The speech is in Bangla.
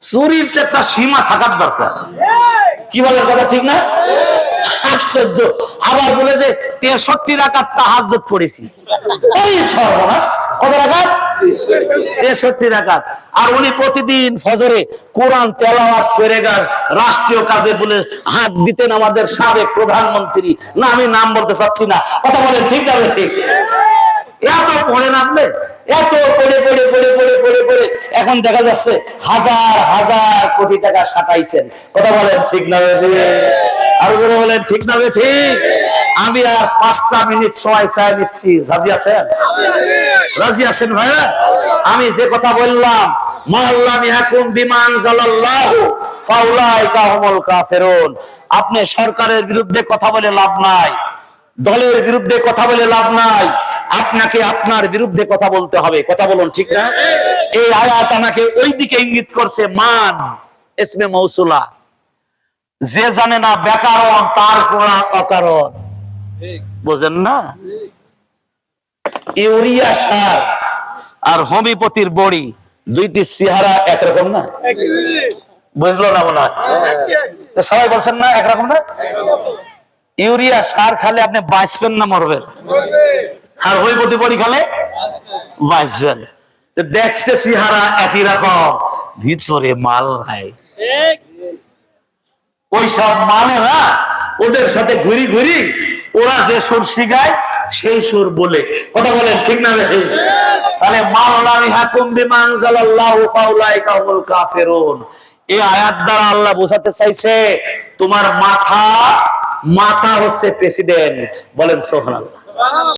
চুরির একটা সীমা থাকার দরকার। কি বলে কথা, ঠিক না? আশ্চর্য। আবার বলে যে, তেষট্টি রাকাত তাহাজ্জুদ পড়েছি। এই সর্বনাশ। আর উনি প্রতিদিন কোরআন রাষ্ট্রীয় কাজে হাত দিতেন আমাদের সাবেক প্রধানমন্ত্রী। না, আমি নাম বলতে চাচ্ছি না। কথা বলেন, ঠিক না ঠিক? এত পড়ে নামলে এত পড়ে পড়ে পড়ে পড়ে পড়ে পড়ে। এখন দেখা যাচ্ছে হাজার হাজার কোটি টাকা সাটাইছেন। কথা বলেন ঠিক না আর করে বলেন, ঠিক না ঠিক আমি আর পাঁচটা মিনিট সময় চাই নিচ্ছি। রাজি আছেন? রাজি আছেন ভাইয়া আমি যে কথা বললাম আপনি সরকারের বিরুদ্ধে কথা বলে লাভ নাই, দলের বিরুদ্ধে কথা বলে লাভ নাই। আপনাকে আপনার বিরুদ্ধে কথা বলতে হবে। কথা বলুন ঠিক না? এই আয়াত আমাকে ওই দিকে ইঙ্গিত করছে মান এসমে মৌসুলা। যে জানে না ব্যাকরণ তার অকারণ। বোঝেন না? ইউরিয়া সার আর হোমিওপ্যাথির বড়ি দুইটি চেহারা একরকম না? বুঝলো না মনে হয়? সবাই বলছেন না একরকম না? ইউরিয়া সার খালে আপনি বাঁচবেন না মরবেন। আর হোমিওপ্যাথি বড়ি খালে? বাঁচবেন তো দেখছে চেহারা একই রকম। ভিতরে মাল নাই। ওই সব মানেরা ওদের সাথে ঘুরি ঘুরি ওরা যে সুর শিখায় সেই সুর বলে। কথা বলেন ঠিক না রে তাহলে মাওলানি হাকুম বিমান জালাল্লাহু ফাউলাইকা হুমুল কাফিরুন। এই আয়াত দ্বারা আল্লাহ বোঝাতে চাইছে তোমার মাথা মাথা হচ্ছে প্রেসিডেন্ট। বলেন সোহান